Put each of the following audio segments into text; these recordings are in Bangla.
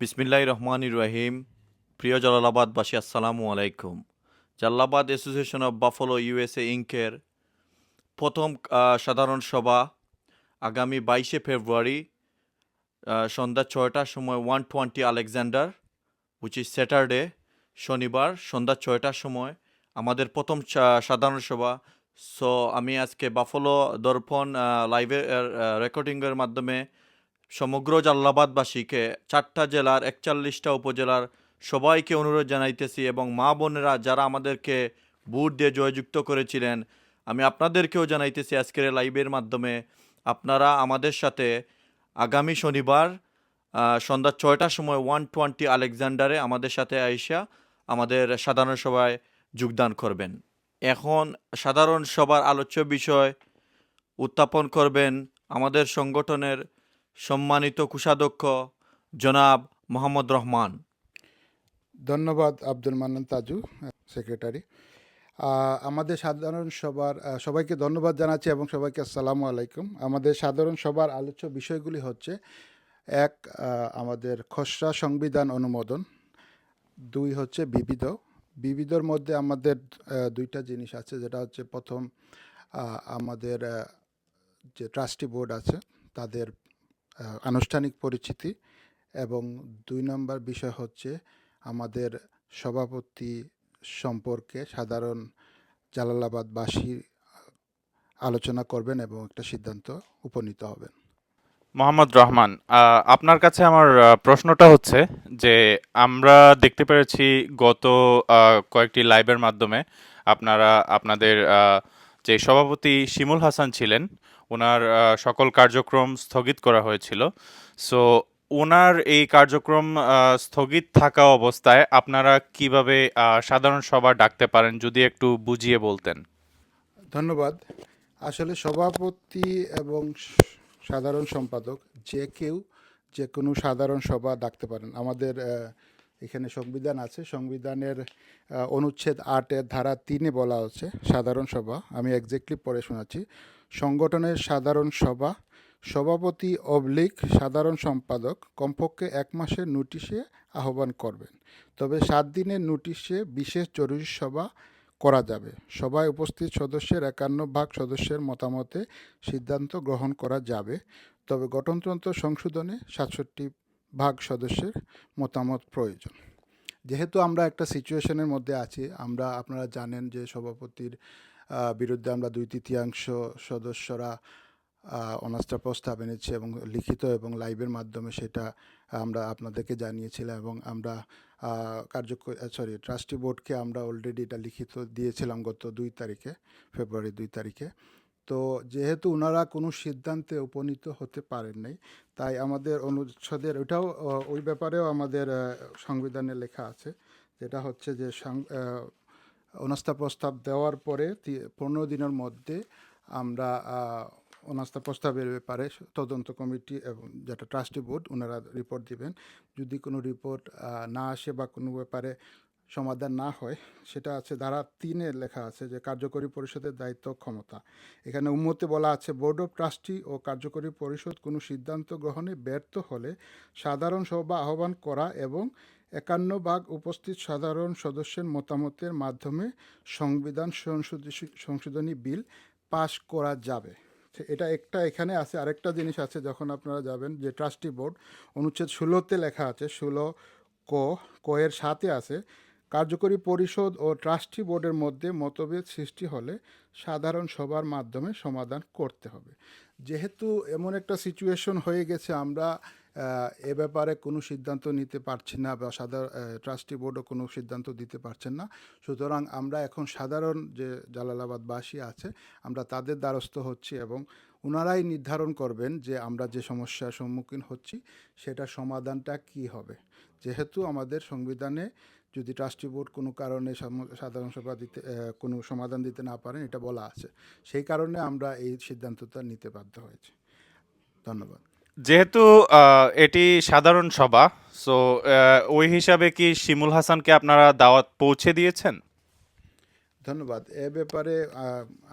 বিসমিল্লাহ রহমান রহিম। প্রিয় জালালাবাদবাসী, আসসালামু আলাইকুম। Jalalabad association of Buffalo USA ইঙ্কের প্রথম সাধারণ সভা আগামী বাইশে ফেব্রুয়ারি সন্ধ্যা ছয়টার সময় one twenty Alexander which is Saturday শনিবার, সন্ধ্যা ছয়টার সময় আমাদের প্রথম সাধারণ সভা। সো আমি আজকে বাফলো দর্পণ লাইভে রেকর্ডিংয়ের মাধ্যমে সমগ্র জাল্লাবাদবাসীকে চারটা জেলার একচল্লিশটা উপজেলার সবাইকে অনুরোধ জানাইতেছি এবং মা বোনেরা যারা আমাদেরকে বুট দিয়ে জয়যুক্ত করেছিলেন, আমি আপনাদেরকেও জানাইতেছি আজকের লাইভের মাধ্যমে। আপনারা আমাদের সাথে আগামী শনিবার সন্ধ্যা ছয়টার সময় ওয়ান টোয়েন্টি আলেকজান্ডারে আমাদের সাথে আইসা আমাদের সাধারণ সভায় যোগদান করবেন। এখন সাধারণ সভার আলোচ্য বিষয় উত্থাপন করবেন আমাদের সংগঠনের সম্মানিত কোষাধ্যক্ষ জনাব মোহাম্মদ রহমান। ধন্যবাদ আব্দুল মান্নান তাজু, সেক্রেটারি। আমাদের সাধারণ সবার সবাইকে ধন্যবাদ জানাচ্ছি এবং সবাইকে আসসালামু আলাইকুম। আমাদের সাধারণ সবার আলোচ্য বিষয়গুলি হচ্ছে, এক আমাদের খসড়া সংবিধান অনুমোদন। দুই হচ্ছে বিবিধ। বিবিধর মধ্যে আমাদের দুইটা জিনিস আছে, যেটা হচ্ছে প্রথম আমাদের যে ট্রাস্টি বোর্ড আছে, তাদের আনুষ্ঠানিক পরিচিতি এবং দুই নম্বর বিষয় হচ্ছে আমাদের সভাপতি সম্পর্কে সাধারণ জালালাবাদবাসী আলোচনা করবেন এবং একটা সিদ্ধান্ত উপনীত হবেন। মোহাম্মদ রহমান আপনার কাছে আমার প্রশ্নটা হচ্ছে যে আমরা দেখতে পেরেছি গত কয়েকটি লাইভের মাধ্যমে আপনারা, আপনাদের যে সভাপতি শিমুল হাসান ছিলেন ওনার সকল কার্যক্রম স্থগিত করা হয়েছিল। সো ওনার এই কার্যক্রম স্থগিত থাকা অবস্থায় আপনারা কীভাবে সাধারণ সভা ডাকতে পারেন, যদি একটু বুঝিয়ে বলতেন? ধন্যবাদ। আসলে সভাপতি এবং সাধারণ সম্পাদক যে কেউ যে কোনো সাধারণ সভা ডাকতে পারেন। আমাদের এখানে সংবিধান আছে। সংবিধানের অনুচ্ছেদ আটের ধারা তিনে বলা হচ্ছে সাধারণ সভা। আমি এক্স্যাক্টলি পড়ে শোনাচ্ছি। সংগঠনের সাধারণ সভা। সভাপতি অবলিক, সাধারণ সম্পাদক, কমপক্ষে এক মাসের নোটিশে আহ্বান করবেন। তবে সাত দিনের নোটিশে বিশেষ জরুরি সভা করা যাবে। সভায় উপস্থিত সদস্যের একান্ন ভাগ সদস্যের মতামতে সিদ্ধান্ত গ্রহণ করা যাবে। তবে গঠনতন্ত্র সংশোধনে সাতষট্টি ভাগ সদস্যের মতামত প্রয়োজন। যেহেতু আমরা একটা সিচুয়েশনের মধ্যে আছি, আমরা, আপনারা জানেন যে সভাপতির বিরুদ্ধে আমরা দুই তৃতীয়াংশ সদস্যরা অনাস্থা প্রস্তাব এনেছি এবং লিখিত এবং লাইভের মাধ্যমে সেটা আমরা আপনাদেরকে জানিয়েছিলাম এবং আমরা কার্যকর সরি ট্রাস্টি বোর্ডকে আমরা অলরেডি এটা লিখিত দিয়েছিলাম গত দুই তারিখে ফেব্রুয়ারি দুই তারিখে। তো যেহেতু ওনারা কোনো সিদ্ধান্তে উপনীত হতে পারেন নাই, তাই আমাদের অনুচ্ছেদের, ওটাও ওই ব্যাপারেও আমাদের সংবিধানে লেখা আছে, যেটা হচ্ছে যে অনাস্থা প্রস্তাব দেওয়ার পরে পনেরো দিনের মধ্যে আমরা অনাস্থা প্রস্তাবের ব্যাপারে তদন্ত কমিটি এবং যেটা ট্রাস্টি বোর্ড ওনারা রিপোর্ট দিবেন। যদি কোনো রিপোর্ট না আসে বা কোনো ব্যাপারে সমাধান না হয়, সেটা আছে ধারা তিনে লেখা আছে যে কার্যকরী পরিষদের দায়িত্ব ক্ষমতা। এখানে উন্মতে বলা আছে, বোর্ড অফ ট্রাস্টি ও কার্যকরী পরিষদ কোনো সিদ্ধান্ত গ্রহণে ব্যর্থ হলে সাধারণ সভা আহ্বান করা এবং একান্ন ভাগ উপস্থিত সাধারণ সদস্যের মতামতের মাধ্যমে সংবিধান সংশোধনী বিল পাশ করা যাবে। এটা একটা এখানে আছে, আরেকটা জিনিস আছে যখন আপনারা যাবেন যে ট্রাস্টি বোর্ড অনুচ্ছেদ ষোলোতে লেখা আছে, ষোলো ক ক এর সাথে আছে কার্যকরী পরিষদ ও ট্রাস্টি বোর্ডের মধ্যে মতভেদ সৃষ্টি হলে সাধারণ সভার মাধ্যমে সমাধান করতে হবে। যেহেতু এমন একটা সিচুয়েশন হয়ে গেছে, আমরা এ ব্যাপারে কোনো সিদ্ধান্ত নিতে পারছি না বা সাধারণ ট্রাস্টি বোর্ডও কোনো সিদ্ধান্ত দিতে পারছেন না। সুতরাং আমরা এখন সাধারণ যে জালালাবাদবাসী আছে, আমরা তাদের দ্বারস্থ হচ্ছি এবং ওনারাই নির্ধারণ করবেন যে আমরা যে সমস্যার সম্মুখীন হচ্ছি সেটা সমাধানটা কি হবে। যেহেতু আমাদের সংবিধানে যদি ট্রাস্টি বোর্ড কোনো কারণে সাধারণ সভা দিতে কোনো সমাধান দিতে না পারেন এটা বলা আছে। সেই কারণে আমরা এই সিদ্ধান্তটা নিতে বাধ্য হয়েছি। ধন্যবাদ। যেহেতু এটি সাধারণ সভা সো ওই হিসাবে কি শিমুল হাসানকে আপনারা দাওয়াত পৌঁছে দিয়েছেন? ধন্যবাদ। এ ব্যাপারে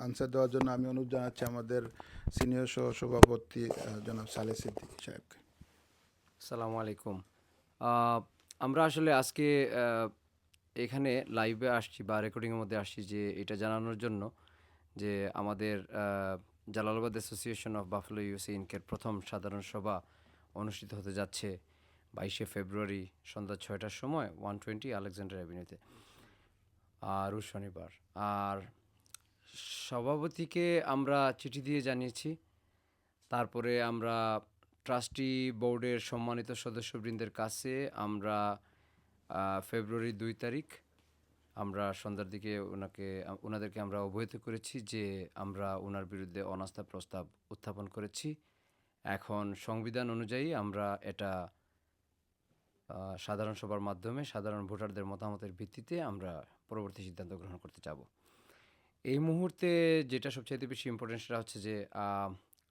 আনসার দেওয়ার জন্য আমি অনুরোধ জানাচ্ছি আমাদের সিনিয়র সহ সভাপতি জনাব সালে সিদ্দিকী সাহেবকে। আসসালামু আলাইকুম। আমরা আসলে আজকে এখানে লাইভে আসছি বা রেকর্ডিংয়ের মধ্যে আসছি যে এটা জানানোর জন্য যে আমাদের Jalalabad association of Buffalo USA ইনকের প্রথম সাধারণ সভা অনুষ্ঠিত হতে যাচ্ছে বাইশে ফেব্রুয়ারি সন্ধ্যা ছয়টার সময় ওয়ান টোয়েন্টি আলেকজান্ডার অ্যাভিনিউতে আর শনিবার। আর সভাপতিকে আমরা চিঠি দিয়ে জানিয়েছি। তারপরে আমরা ট্রাস্টি বোর্ডের সম্মানিত সদস্যবৃন্দের কাছে আমরা ফেব্রুয়ারি দুই তারিখ, আমরা সন্ধ্যার দিকে ওনাকে, ওনাদেরকে আমরা অবহিত করেছি যে আমরা ওনার বিরুদ্ধে অনাস্থা প্রস্তাব উত্থাপন করেছি। এখন সংবিধান অনুযায়ী আমরা এটা সাধারণ সভার মাধ্যমে সাধারণ ভোটারদের মতামতের ভিত্তিতে আমরা পরবর্তী সিদ্ধান্ত গ্রহণ করতে যাব। এই মুহূর্তে যেটা সবচেয়ে বেশি ইম্পর্টেন্ট সেটা হচ্ছে যে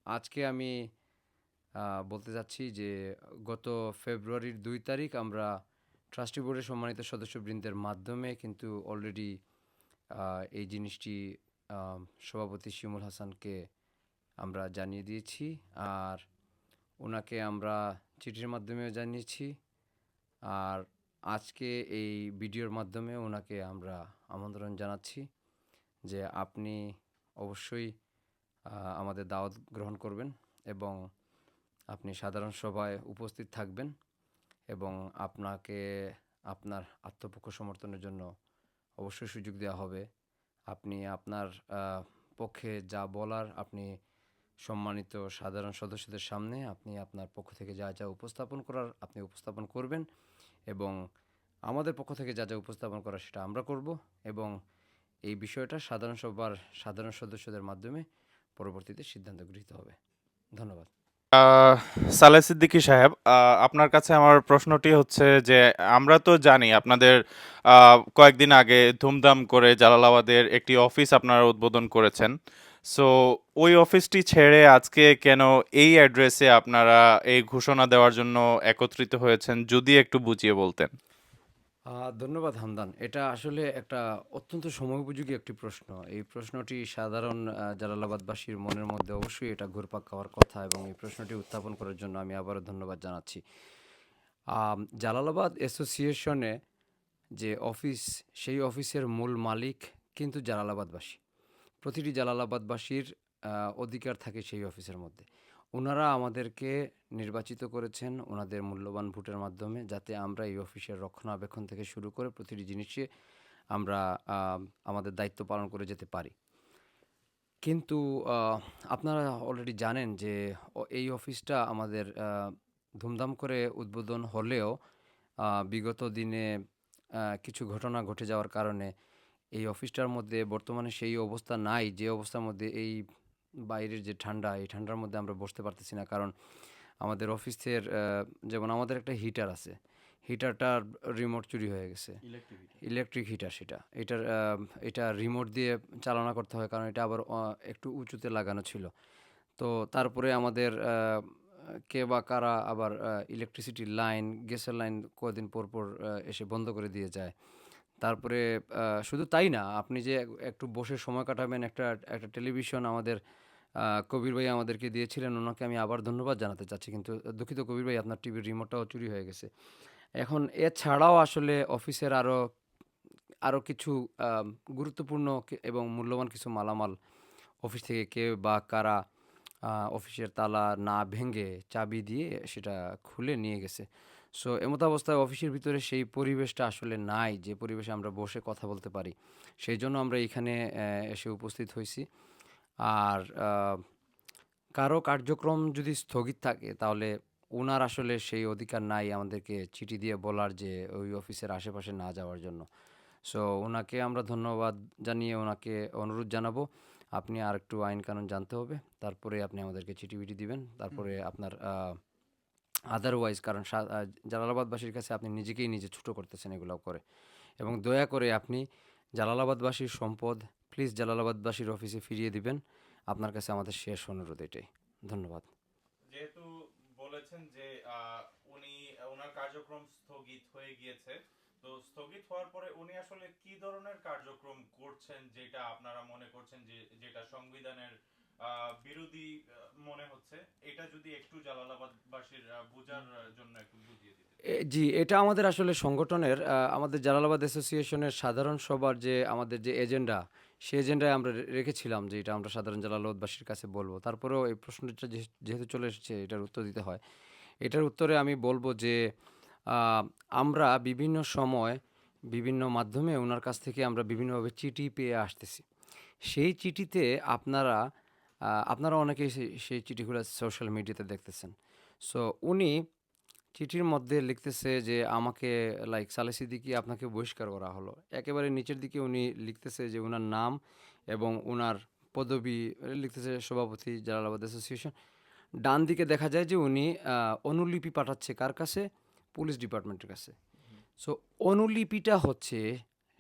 আজকে আমি বলতে যাচ্ছি যে গত ফেব্রুয়ারির দুই তারিখ আমরা ট্রাস্টি বোর্ডের সম্মানিত সদস্যবৃন্দের মাধ্যমে কিন্তু অলরেডি এই জিনিসটি সভাপতি শিমুল হাসানকে আমরা জানিয়ে দিয়েছি আর ওনাকে আমরা চিঠির মাধ্যমেও জানিয়েছি আর আজকে এই ভিডিওর মাধ্যমে ওনাকে আমরা আমন্ত্রণ জানাচ্ছি যে আপনি অবশ্যই আমাদের দাওয়াত গ্রহণ করবেন এবং আপনি সাধারণ সভায় উপস্থিত থাকবেন এবং আপনাকে আপনার আত্মপক্ষ সমর্থনের জন্য অবশ্যই সুযোগ দেওয়া হবে। আপনি আপনার পক্ষে যা বলার আপনি সম্মানিত সাধারণ সদস্যদের সামনে আপনি আপনার পক্ষ থেকে যা যা উপস্থাপন করার আপনি উপস্থাপন করবেন এবং আমাদের পক্ষ থেকে যা যা উপস্থাপন করার সেটা আমরা করব এবং এই বিষয়টা সাধারণ সভার সাধারণ সদস্যদের মাধ্যমে পরবর্তীতে সিদ্ধান্ত গৃহীত হবে। ধন্যবাদ। সালেহ সিদ্দিকী সাহেব আপনার কাছে আমার প্রশ্নটি হচ্ছে যে, আমরা তো জানি আপনাদের কয়েকদিন আগে ধুমধাম করে জালালাবাদের একটি অফিস আপনারা উদ্বোধন করেছেন। সো ওই অফিসটি ছেড়ে আজকে কেন এই অ্যাড্রেসে আপনারা এই ঘোষণা দেওয়ার জন্য একত্রিত হয়েছেন, যদি একটু বুঝিয়ে বলতেন। ধন্যবাদ, হামদান। এটা আসলে একটা অত্যন্ত সময়োপযোগী একটি প্রশ্ন। এই প্রশ্নটি সাধারণ জালালাবাদবাসীর মনের মধ্যে অবশ্যই এটা ঘুরপাক খাওয়ার কথা এবং এই প্রশ্নটি উত্থাপন করার জন্য আমি আবারও ধন্যবাদ জানাচ্ছি। জালালাবাদ অ্যাসোসিয়েশনে যে অফিস, সেই অফিসের মূল মালিক কিন্তু জালালাবাদবাসী। প্রতিটি জালালাবাদবাসীর অধিকার থাকে সেই অফিসের মধ্যে। ওনারা আমাদেরকে নির্বাচিত করেছেন ওনাদের মূল্যবান ভোটের মাধ্যমে যাতে আমরা এই অফিসের রক্ষণাবেক্ষণ থেকে শুরু করে প্রতিটি জিনিসে আমরা আমাদের দায়িত্ব পালন করে যেতে পারি। কিন্তু আপনারা অলরেডি জানেন যে এই অফিসটা আমাদের ধুমধাম করে উদ্বোধন হলেও বিগত দিনে কিছু ঘটনা ঘটে যাওয়ার কারণে এই অফিসটার মধ্যে বর্তমানে সেই অবস্থা নাই, যে অবস্থার মধ্যে এই বাইরের যে ঠান্ডা এই ঠান্ডার মধ্যে আমরা বসতে পারতেছি না। কারণ আমাদের অফিসের যেমন আমাদের একটা হিটার আছে হিটারটার রিমোট চুরি হয়ে গেছে। ইলেকট্রিক হিটার সেটা। এটার এটা রিমোট দিয়ে চালনা করতে হয় কারণ এটা আবার একটু উঁচুতে লাগানো ছিল। তো তারপরে আমাদের কে বা কারা আবার ইলেকট্রিসিটি লাইন গ্যাসের লাইন কদিন পর পর এসে বন্ধ করে দিয়ে যায়। তারপরে শুধু তাই না আপনি যে একটু বসে সময় কাটাবেন একটা একটা টেলিভিশন আমাদের কবির ভাই আমাদেরকে দিয়েছিলেন। ওনাকে আমি আবার ধন্যবাদ জানাতে চাচ্ছি। কিন্তু দুঃখিত কবির ভাই, আপনার টিভির রিমোটটাও চুরি হয়ে গেছে। এখন এছাড়াও আসলে অফিসের আরও আরও কিছু গুরুত্বপূর্ণ এবং মূল্যবান কিছু মালামাল অফিস থেকে কে বা কারা অফিসের তালা না ভেঙে চাবি দিয়ে সেটা খুলে নিয়ে গেছে। সো, এমত অবস্থায় অফিসের ভিতরে সেই পরিবেশটা আসলে নাই। যে পরিবেশে আমরা বসে কথা বলতে পারি, সেই জন্য আমরা এখানে এসে উপস্থিত হয়েছি। আর কারও কার্যক্রম যদি স্থগিত থাকে তাহলে ওনার আসলে সেই অধিকার নাই আমাদেরকে চিঠি দিয়ে বলার যে ওই অফিসের আশেপাশে না যাওয়ার জন্য। সো ওনাকে আমরা ধন্যবাদ জানিয়ে ওনাকে অনুরোধ জানাব। আপনি আর একটু আইন কানুন জানতে হবে তারপরে আপনি আমাদেরকে চিঠি বিটি দিবেন তারপরে আপনার আদারওয়াইজ কারণ জালালাবাদবাসীর কাছে আপনি নিজেকেই নিজে ছোটো করতেছেন এগুলো করে। এবং দয়া করে আপনি জালালাবাদবাসীর সম্পদ প্লিজ জালালাবাদবাসীর অফিসে ফিরিয়ে দিবেন। আপনার কাছে আমাদের শেষ অনুরোধ এটাই। ধন্যবাদ। যেহেতু বলেছেন যে উনি ওনার কার্যক্রম স্থগিত হয়ে গিয়েছে তো স্থগিত হওয়ার পরে উনি আসলে কি ধরনের কার্যক্রম করছেন যেটা আপনারা মনে করছেন যে যেটা সংবিধানের বিরোধী মনে হচ্ছে? এটা যদি একটু জালালাবাদবাসীর বোঝার জন্য একটু বুঝিয়ে দিতে জি এটা আমাদের আসলে সংগঠনের আমাদের জালালাবাদ অ্যাসোসিয়েশনের সাধারণ সভার যে আমাদের যে এজেন্ডা সেই এজেন্ডায় আমরা রেখেছিলাম যে এটা আমরা সাধারণ জালালাবাদবাসীর কাছে বলব। তারপরেও এই প্রশ্নটা যেহেতু চলে এসেছে, এটার উত্তর দিতে হয়। এটার উত্তরে আমি বলব যে আমরা বিভিন্ন সময় বিভিন্ন মাধ্যমে ওনার কাছ থেকে আমরা বিভিন্নভাবে চিঠি পেয়ে আসতেছি। সেই চিঠিতে আপনারা আপনারা অনেকেই সেই চিঠিগুলো সোশ্যাল মিডিয়াতে দেখতেছেন। সো উনি চিঠির মধ্যে লিখতেছে যে আমাকে লাইক সালে সিদ্দিকি আপনাকে বহিষ্কার করা হলো। একেবারে নিচের দিকে উনি লিখতেছে যে ওনার নাম এবং ওনার পদবি লিখতেছে সভাপতি জালালাবাদ অ্যাসোসিয়েশন। ডান দিকে দেখা যায় যে উনি অনুলিপি পাঠাচ্ছে কার কাছে? পুলিশ ডিপার্টমেন্টের কাছে। সো অনুলিপিটা হচ্ছে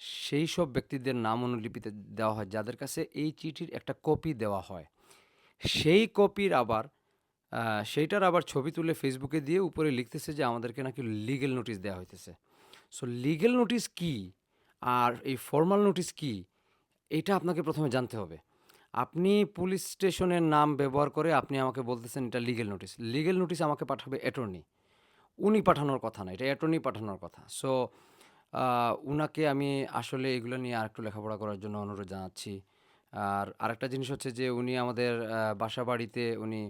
সেই সব ব্যক্তিদের নাম অনুলিপিতে দেওয়া হয় যাদের কাছে এই চিঠির একটা কপি দেওয়া হয়। সেই কপির আবার সেইটার আবার ছবি তুলে ফেসবুকে দিয়ে উপরে লিখতেছে যে আমাদেরকে নাকি লিগেল নোটিশ দেওয়া হইতেছে। সো লিগেল নোটিশ কি আর এই ফর্মাল নোটিশ কি, এটা আপনাকে প্রথমে জানতে হবে। আপনি পুলিশ স্টেশনের নাম ব্যবহার করে আপনি আমাকে বলতেছেন এটা লিগেল নোটিশ লিগেল নোটিশ আমাকে পাঠাবে অ্যাটর্নি উনি পাঠানোর কথা না, এটা অ্যাটর্নি পাঠানোর কথা। সো উনাকে আমি আসলে এগুলো নিয়ে আরেকটু লেখাপড়া করার জন্য অনুরোধ জানাচ্ছি। আর আরেকটা জিনিস হচ্ছে যে উনি আমাদের বাসা বাড়িতে উনি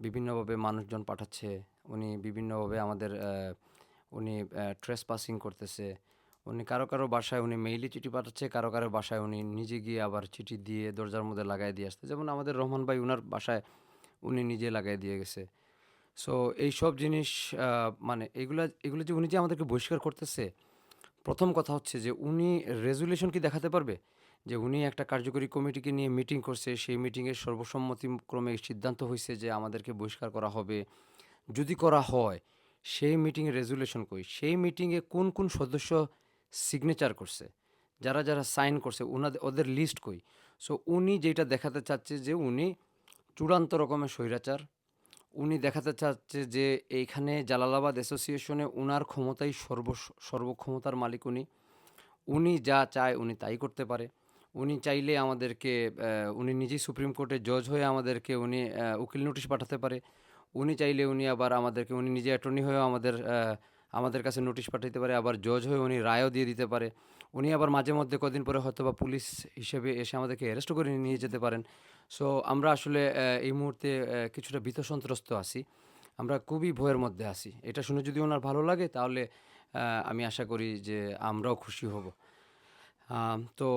বিভিন্নভাবে মানুষজন পাঠাচ্ছে, উনি বিভিন্নভাবে আমাদের উনি ট্রেস পাসিং করতেছে, উনি কারও কারও বাসায় উনি মেইলি চিঠি পাঠাচ্ছে, কারও কারও বাসায় উনি নিজে গিয়ে আবার চিঠি দিয়ে দরজার মধ্যে লাগাই দিয়ে আসতে যেমন আমাদের রহমান ভাই উনার বাসায় উনি নিজে লাগাই দিয়ে গেছে। সো এই সব জিনিস মানে এগুলা, এগুলো যে উনি যে আমাদেরকে বহিষ্কার করতেছে, প্রথম কথা হচ্ছে যে উনি রেজুলেশন কি দেখাতে পারবে? যে উনি একটা কার্যকরী কমিটিকে নিয়ে মিটিং করছে, সেই মিটিংয়ের সর্বসম্মতিক্রমে সিদ্ধান্ত হয়েছে যে আমাদেরকে বহিষ্কার করা হবে। যদি করা হয়, সেই মিটিংয়ে রেজুলেশন কই, সেই মিটিংয়ে কোন কোন সদস্য সিগনেচার করছে, যারা যারা সাইন করছে ওনাদের ওদের লিস্ট কই। সো উনি যেটা দেখাতে চাচ্ছে যে উনি চূড়ান্ত রকমের স্বৈরাচার, উনি দেখাতে চাচ্ছে যে এইখানে জালালাবাদ অ্যাসোসিয়েশনে উনার ক্ষমতাই সর্ব সর্বক্ষমতার মালিক উনি উনি যা চায় উনি তাই করতে পারে। উনি চাইলে আমাদেরকে উনি নিজেই সুপ্রিম কোর্টে জজ হয়ে আমাদেরকে উনি উকিল নোটিশ পাঠাতে পারে। উনি চাইলে উনি আবার আমাদেরকে, উনি নিজে অ্যাটর্নি হয়েও আমাদের আমাদের কাছে নোটিশ পাঠাতে পারে, আবার জজ হয়ে উনি রায়ও দিয়ে দিতে পারে। উনি আবার মাঝে মধ্যে কদিন পরে হয়তো বা পুলিশ হিসেবে এসে আমাদেরকে অ্যারেস্ট করে নিয়ে যেতে পারেন। সো আমরা আসলে এই মুহূর্তে কিছুটা ভীত সন্ত্রস্ত আছি। আমরা খুবই ভয়ের মধ্যে আছি। এটা শুনে যদি ওনার ভালো লাগে, তাহলে আমি আশা করি যে আমরাও খুশি হব। তো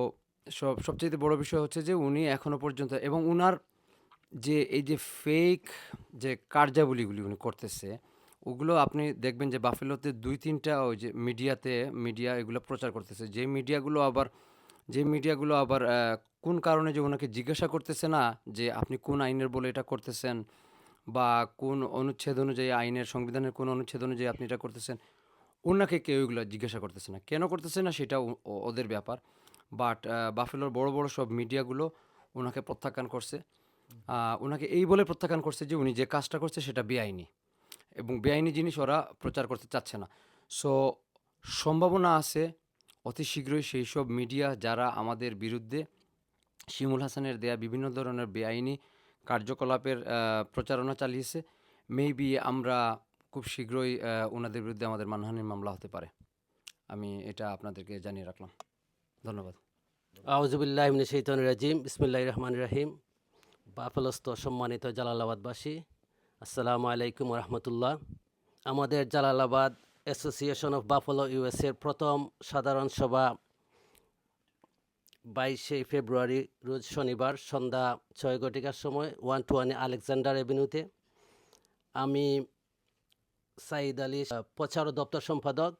সব সবচেয়ে বড় বিষয় হচ্ছে যে উনি এখনও পর্যন্ত এবং উনার যে, এই যে ফেক যে কার্যাবলীগুলি উনি করতেছে, ওগুলো আপনি দেখবেন যে বাফেলোতে দুই, তিনটা ওই যে মিডিয়াতে, মিডিয়া এগুলো প্রচার করতেছে। যে মিডিয়াগুলো আবার, যে মিডিয়াগুলো আবার কোন কারণে যে ওনাকে জিজ্ঞাসা করতেছে না যে আপনি কোন আইনের বলে এটা করতেছেন বা কোন অনুচ্ছেদ অনুযায়ী আইনের সংবিধানের কোন অনুচ্ছেদ অনুযায়ী আপনি এটা করতেছেন ওনাকে কেউ এগুলো জিজ্ঞাসা করতেছে না। কেন করতেছে না সেটা ওদের ব্যাপার। বাট বাফেলোর বড় বড় সব মিডিয়াগুলো ওনাকে প্রত্যাখ্যান করছে। ওনাকে এই বলে প্রত্যাখ্যান করছে যে উনি যে কাজটা করছে সেটা বেআইনি এবং বেআইনি জিনিস ওরা প্রচার করতে চাচ্ছে না। সো সম্ভাবনা আছে অতি শীঘ্রই সেই সব মিডিয়া যারা আমাদের বিরুদ্ধে শিমুল হাসানের দেয়া বিভিন্ন ধরনের বেআইনি কার্যকলাপের প্রচারণা চালিয়েছে মেবি আমরা খুব শীঘ্রই ওনাদের বিরুদ্ধে আমাদের মানহানির মামলা হতে পারে। আমি এটা আপনাদেরকে জানিয়ে রাখলাম। ধন্যবাদ। আউজুবিল্লাহ শৈতান রাজিম বিসমিল্লাহ রহমান রাহিম। বাফলস্ত সম্মানিত জালালাবাদবাসী, আসসালামু আলাইকুম রহমতুল্লাহ। আমাদের জালালাবাদ অ্যাসোসিয়েশন অফ বাফলো ইউএসের প্রথম সাধারণ সভা বাইশে ফেব্রুয়ারি, রোজ শনিবার, সন্ধ্যা ছয় ঘটিকার সময় ওয়ান টু ওয়ানে আলেকজান্ডার এভিনিউতে। আমি সাইদ আলী প্রচার দপ্তর সম্পাদক।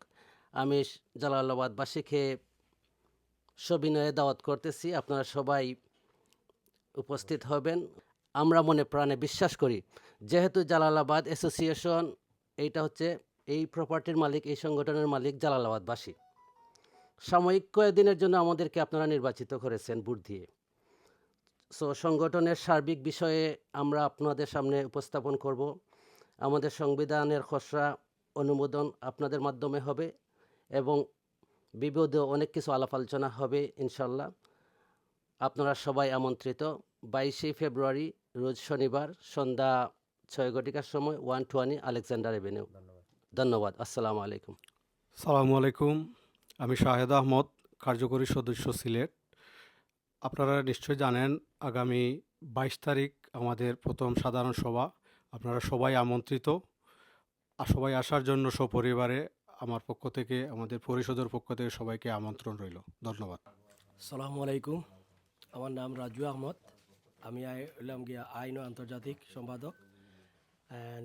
আমি জালালাবাদবাসীকে সবিনয়ে দাওয়াত করতেছি। আপনারা সবাই উপস্থিত হবেন। আমরা মনে প্রাণে বিশ্বাস করি, যেহেতু জালালাবাদ অ্যাসোসিয়েশন এইটা হচ্ছে এই প্রপার্টির মালিক, এই সংগঠনের মালিক জালালাবাদবাসী। সাময়িক কয়েকদিনের জন্য আমাদেরকে আপনারা নির্বাচিত করেছেন ভোট দিয়ে। সো সংগঠনের সার্বিক বিষয়ে আমরা আপনাদের সামনে উপস্থাপন করব। আমাদের সংবিধানের খসড়া অনুমোদন আপনাদের মাধ্যমে হবে এবং বিবিধ অনেক কিছু আলাপ আলোচনা হবে ইনশাল্লাহ আপনারা সবাই আমন্ত্রিত। বাইশে ফেব্রুয়ারি রোজ শনিবার সন্ধ্যা ছয় ঘটিকার সময় ওয়ান টোয়ানি আলেকজান্ডার এভিনিউ ধন্যবাদ। আসসালামু আলাইকুম। সালামু আলাইকুম। আমি শাহেদ আহমদ কার্যকরী সদস্য সিলেট। আপনারা নিশ্চয়ই জানেন আগামী বাইশ তারিখ আমাদের প্রথম সাধারণ সভা। আপনারা সবাই আমন্ত্রিত। আর সবাই আসার জন্য সপরিবারে আমার পক্ষ থেকে আমাদের পরিষদের পক্ষ থেকে সবাইকে আমন্ত্রণ রইল। ধন্যবাদ। সালামু আলাইকুম। আমার নাম রাজু আহমদ। আমি আই- হলাম গিয়া আইন ও আন্তর্জাতিক সম্পাদক।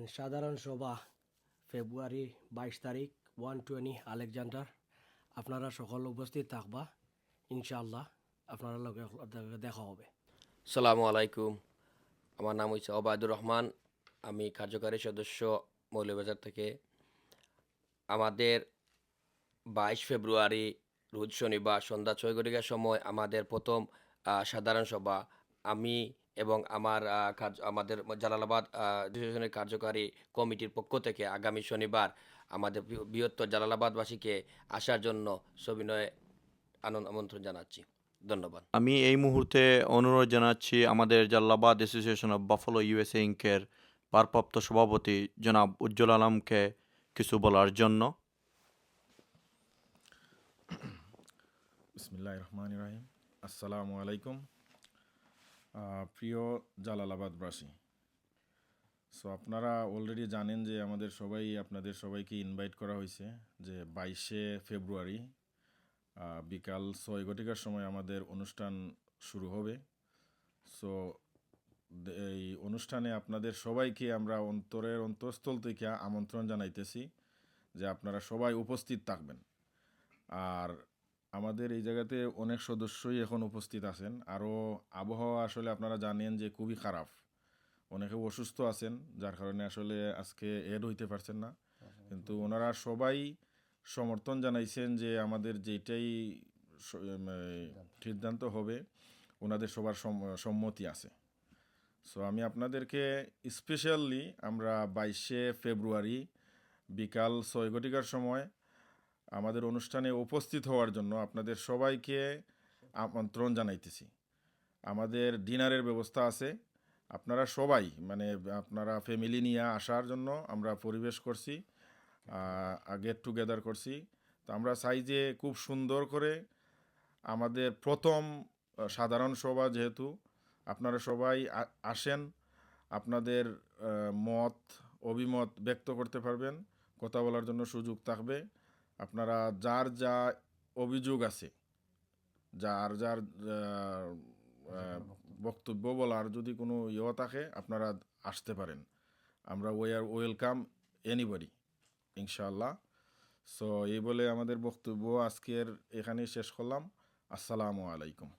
সাধারণ সভা ফেব্রুয়ারি বাইশ তারিখ ওয়ান টোয়েন্টি আলেকজান্ডার। আপনারা সকল উপস্থিত থাকবা। ইনশাআল্লাহ আপনারা লগে লগে দেখা হবে। সালামু আলাইকুম। আমার নাম হচ্ছে অবায়দুর রহমান। আমি কার্যকারী সদস্য মৌলবাজার থেকে। আমাদের বাইশ ফেব্রুয়ারি, রোজ শনিবার সন্ধ্যা ছয় ঘটিকার সময় আমাদের প্রথম সাধারণ সভা। আমি এবং আমার কার্য, আমাদের জালালাবাদ কার্যকারী কমিটির পক্ষ থেকে আগামী শনিবার আমাদের বৃহত্তর জালালাবাদবাসীকে আসার জন্য সবিনয়ে আনন্দ, আমন্ত্রণ জানাচ্ছি। ধন্যবাদ। আমি এই মুহূর্তে অনুরোধ জানাচ্ছি আমাদের Jalalabad association of Buffalo USA ইঙ্কের ভারপ্রাপ্ত সভাপতি জনাব উজ্জ্বল আলমকে কিছু বলার জন্য। বিসমিল্লাহ রহমান রাহিম আসসালামু আলাইকুম। প্রিয় জালালাবাদবাসী সো আপনারা অলরেডি জানেন যে আমাদের সবাই, আপনাদের সবাইকে ইনভাইট করা হয়েছে যে বাইশে ফেব্রুয়ারি বিকাল ছয় ঘটিকার সময় আমাদের অনুষ্ঠান শুরু হবে। সো এই অনুষ্ঠানে আপনাদের সবাইকে আমরা অন্তরের অন্তঃস্থল থেকে আমন্ত্রণ জানাইতেছি যে আপনারা সবাই উপস্থিত থাকবেন। আর আমাদের এই জায়গাতে অনেক সদস্যই এখন উপস্থিত আছেন। আরও আবহাওয়া আসলে আপনারা জানেন যে খুবই খারাপ। অনেকে অসুস্থ আছেন, যার কারণে আসলে আজকে এড হইতে পারছেন না। কিন্তু ওনারা সবাই সমর্থন জানাইছেন যে আমাদের যেটাই সিদ্ধান্ত হবে, ওনাদের সবার সম- সম্মতি আছে। সো আমি আপনাদেরকে স্পেশালি আমরা বাইশে ফেব্রুয়ারি বিকাল ছয় ঘটিকার সময় আমাদের অনুষ্ঠানে উপস্থিত হওয়ার জন্য আপনাদের সবাইকে আমন্ত্রণ জানাইতেছি। আমাদের ডিনারের ব্যবস্থা আছে। আপনারা সবাই মানে আপনারা ফ্যামিলি নিয়ে আসার জন্য আমরা পরিবেশ করছি গেট টুগেদার করছি। তো আমরা চাই যে খুব সুন্দর করে আমাদের প্রথম সাধারণ সভা যেহেতু আপনারা সবাই আসেন, আপনাদের মত, অভিমত ব্যক্ত করতে পারবেন, কথা বলার জন্য সুযোগ থাকবে। আপনারা যার যা অভিযোগ আছে, যার যার বক্তব্য বলার যদি কোনো ইয়ে থাকে, আপনারা আসতে পারেন। আমরা ওয়ে আর ওয়েলকাম এনিবডি ইনশাআল্লাহ। সো এই বলে আমাদের বক্তব্য আজকের এখানেই শেষ করলাম। আসসালামু আলাইকুম।